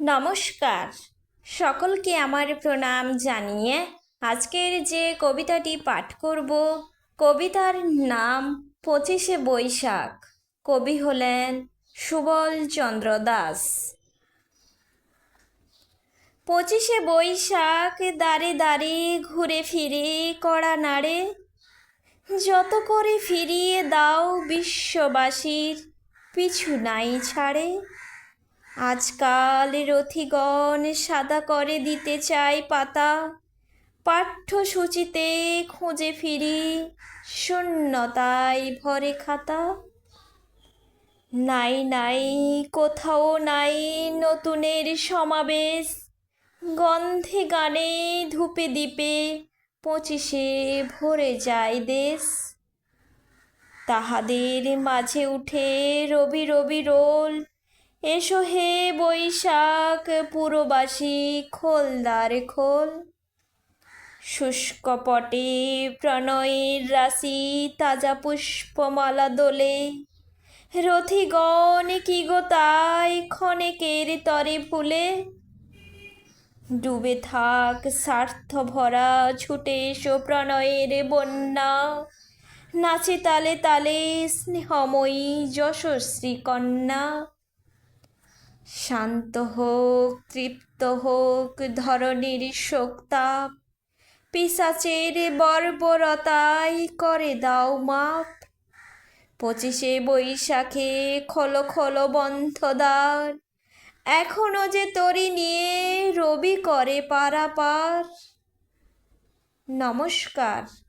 নমস্কার। সকলকে আমার প্রণাম জানিয়ে আজকের যে কবিতাটি পাঠ করব, কবিতার নাম পঁচিশে বৈশাখ। কবি হলেন সুবল চন্দ্র দাস। পঁচিশে বৈশাখ দাঁড়ে দাঁড়ে ঘুরে ফিরে কড়া নাড়ে। যত করে ফিরিয়ে দাও বিশ্ববাসীর, পিছু নাই ছাড়ে। আজকাল রথিগণ সাদা করে দিতে চাই পাতা। পাঠ্যসূচিতে খুঁজে ফিরি শূন্যতায় ভরে খাতা। নাই নাই, কোথাও নাই নতুনের সমাবেশ। গন্ধে গানে ধূপে দ্বীপে পঁচিশে ভরে যায় দেশ। তাহাদের মাঝে উঠে রবি রবি রোল এসো হে বৈশাখ, পুরবাসী খোলদার খোল। শুষ্ক পটে প্রণয়ের রাশি, তাজা পুষ্পমালা দোলে। রথিগণ, কি গো তাই ক্ষণেকের তরে ফুলে ডুবে থাক স্বার্থ ভরা, ছুটে এসো প্রণয়ের বন্যা। নাচে তালে তালে স্নেহময়ী, যশস্বী কন্যা। শান্ত হোক, তৃপ্ত হোক ধরনীর শোকতাপ পিসাচের বর্বরতাই করে দাও মাপ। পঁচিশে বৈশাখে খোলো খোলো বন্ধ দ্বার এখনও যে তরি নিয়ে রবি করে পারাপার। নমস্কার।